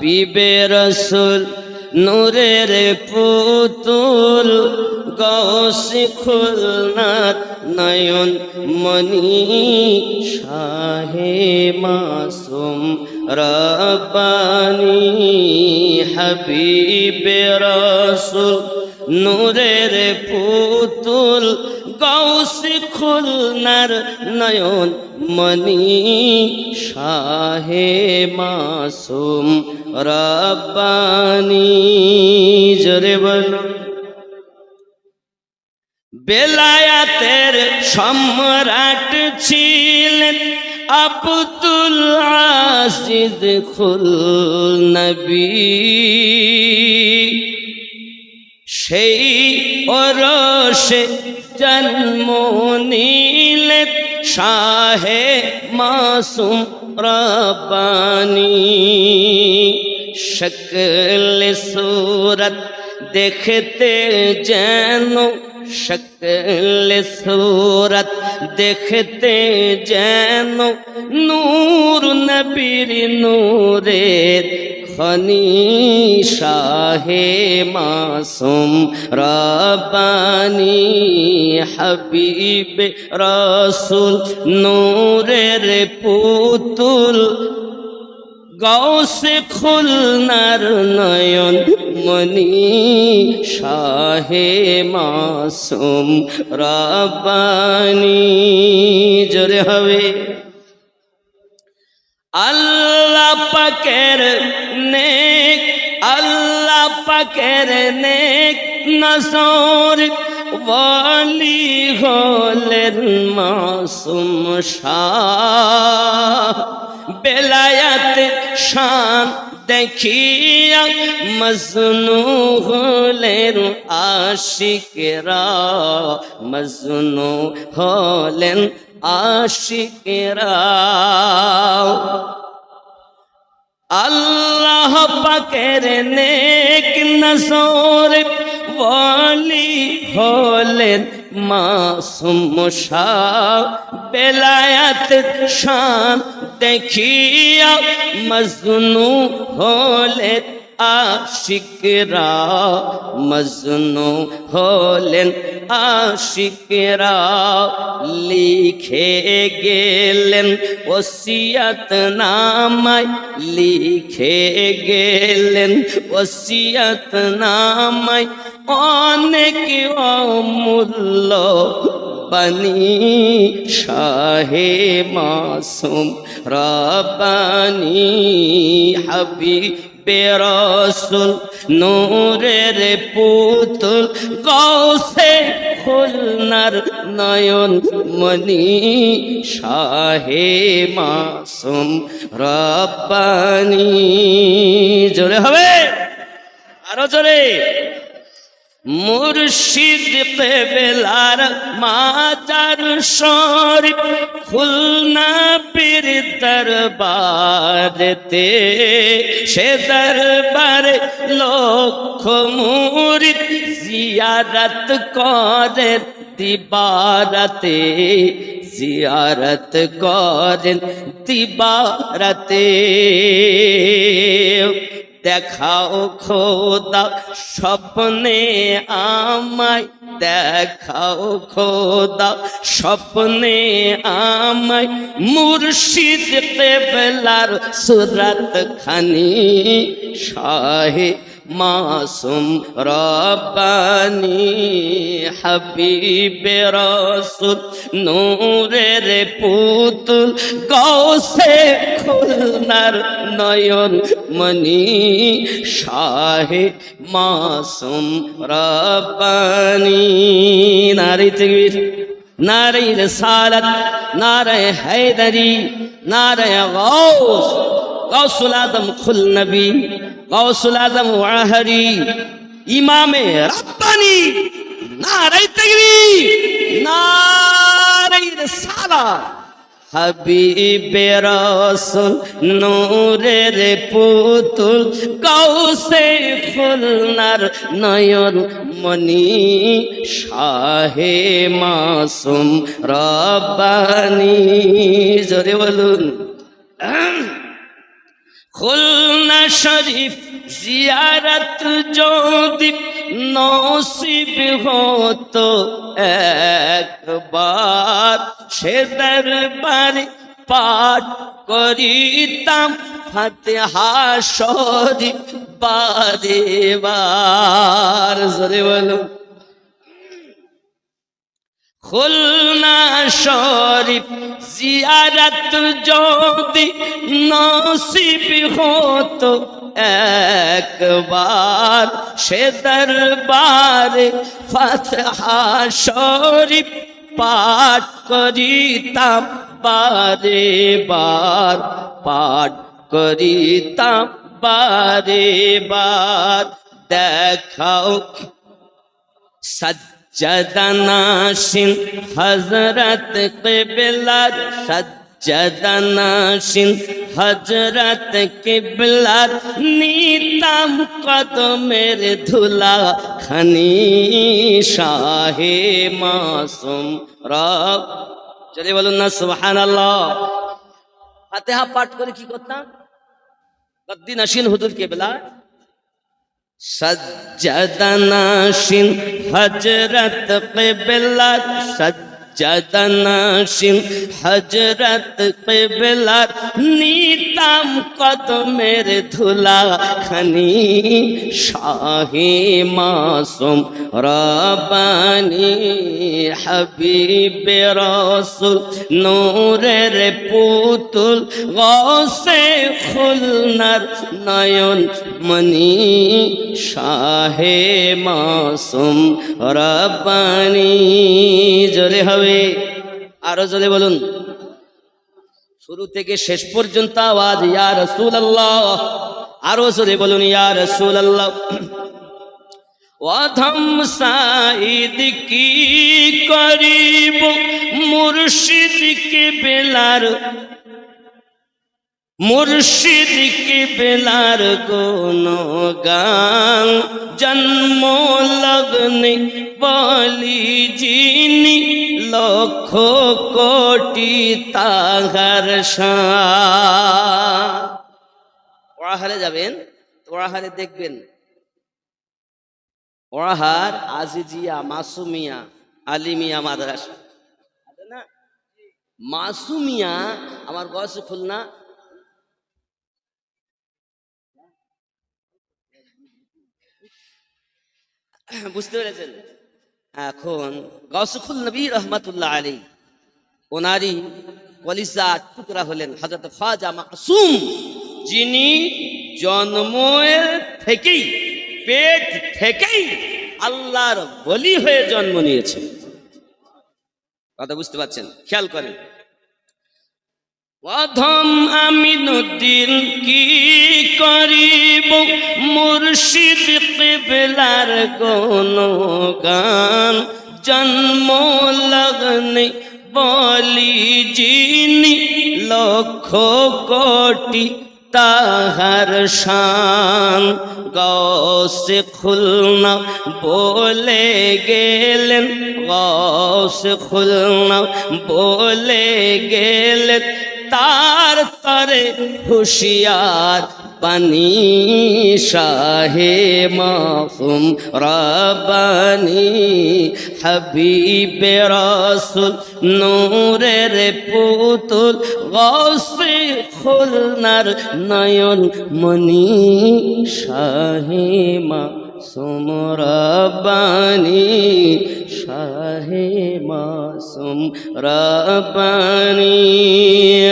হাবিবে রসুল, নূরের পুতুল গৌসি খুলনার নয়ন মনি শাহে মাসুম রব্বানি। হাবিবে রসুল, নূরের পুতুল গৌসি খুলনার নয়ন মনি শাহে মাসুম রব্বানি, জোরে বলুন বেলায়াতের সম্রাট ছিলেন আব্দুল আসিদ খুল নবী সেই অরসে জন্ম নিলেন শাহে মাসুম রব্বানি শকল সুরত দেখতে যেন শকল সুরত দেখতে যেন নূর নবীর নূরের খনি শাহে মাসুম, রব্বানি হাবিব রসুল, নূরের পুতুল গৌসে খুলনার নয়ন মনি শাহে মাসুম, রব্বানি, জোরে হবে। আল্লাহ পাকের নেক, আল্লাহ পাকের নেক নসর বলি হলেন মাসুম শাহ। বেলায়াত শান দেখিয়া মজনু হলেন আশিকেরা, মজনু হলেন আশিকেরা। আল্লাহ পাকের নেক নসর বলি হলেন মাসুম শাহ বেলায়াত শান দেখিয়া মজনু হলেন আশিকরা মজনু হলেন আশিকরা লিখে গেলেন, ওসিয়াত নামায় লিখে গেলেন, ওসিয়াত নামায় অনেক অমূল্য বানি শাহে মাসুম রব্বানি হাবি বেরসুল নূরের পুতুল গৌসে খুলনার নয়ন মনি শাহে মাসুম রব্বানি। জোরে হবে? আরও জোরে? মুর্শিদ পেবেলার মাজার শরীফ, খুলনা পীর দরবারেতে। সে দরবারে লক্ষ মুরিদ জিয়ারত করেন দিবারাতে, জিয়ারত করেন দিবারাতে। দেখাও খোদা স্বপ্নে আমায় দেখাও খোদা স্বপ্নে আমায়। মুর্শিদ পেবলার সুরত খানি শাহে মাসুম রব্বানি হাবিবে রসুল নূরের পুতুল গৌসে খুলনার নয়ন মনি শাহে মাসুম রব্বানি। নারী তকবীর নারী রসালত, নারে হায়দারি, নারে গৌস গৌসুল আদম খুল নবী গৌসুল আজম ওয়াহারি, ইমামে রাব্বানি নারাই তাকবীর নারাই রিসালাত। হাবিবে রসুল নূরের পুতুল কৌসে খুলনার নয়ন মনি শাহে মাসুম রব্বানি। জোরে বলুন। খুলনা শরীফ জিয়ারত যদি নসিব হতো একবার, সে দরবারে পাঠ করিতাম ফাতেহা শরীফ বারে জোরে বলুন খুলনা শরীফ জিয়ারত যদি নসিব হতো একবার সে দরবারে ফতহা শরীফ পাঠ করিতাম, বারে বার পাঠ করিতাম, বারে বার। দেখাও সজ্জদনাশিন হজরত কিবলার সজ্জদনাশিন হজরত কিবলার নিতাম কদমের ধুলা খনি শাহে মাসুম রব চলে বলুন না সুবহানাল্লাহ ফাতিহা পাঠ করে কি করতাম কদ্দিন আসিন হুজুর কেবলা সজ্জদনাশিন হজরত কিবলার সজ্জদনাশিন হজরত কিবলার নিতাম কদমের ধুলা খনি শাহে মাসুম রবানি হাবিব রসুল নূরের পুতুল গসে খুলনার নয়ন মনি শাহে মাসুম রব্বানি জোরে হবে আরও জোরে বলুন। শুরু থেকে শেষ পর্যন্ত আওয়াজ, ইয়া রসুল আল্লাহ আরও জোরে বলুন, ইয়া রসুল আল্লাহ অধম সাইদ কি করিব মুর্শিদ কে বেলার মুর্শিদ কে বেলার কোন গান জন্ম লগ্নে বলি যিনি লক্ষ কোটি তাহার ওড়াহারে যাবেন ওড়াহারে দেখবেন। ওড়াহার আজিজিয়া, মাসুমিয়া, আলিমিয়া মাদ্রাসা। মাসুমিয়া, আমার বয়স খুলনা বুঝতে পেরেছেন? এখন গসফুল নবী রহমতুল্লাহ আলী ওনারই কলিজা টুকরা হলেন হজরত খাজা মাসুম যিনি জন্মের থেকেই, পেট থেকেই আল্লাহর বলি হয়ে জন্ম নিয়েছেন। কথা বুঝতে পারছেন? খেয়াল করেন। অধম আমিনুদ্দিন কি করিব? মুর্শিদ কিবলার কোন গান জন্ম লগ্নে বলি যিনি লক্ষ কোটি তাহার শান। গৌসে খুলনা বলে গেলেন গৌসে খুলনা বলে গেলেন তার তরে হুশিয়ার পানি শাহে মাহুম রবানি হাবিবে রসুল নূরের পুতুল গৌসে খুলনার নয়ন মনি শাহে মা সুমরবানি শাহে মাসুম রবানি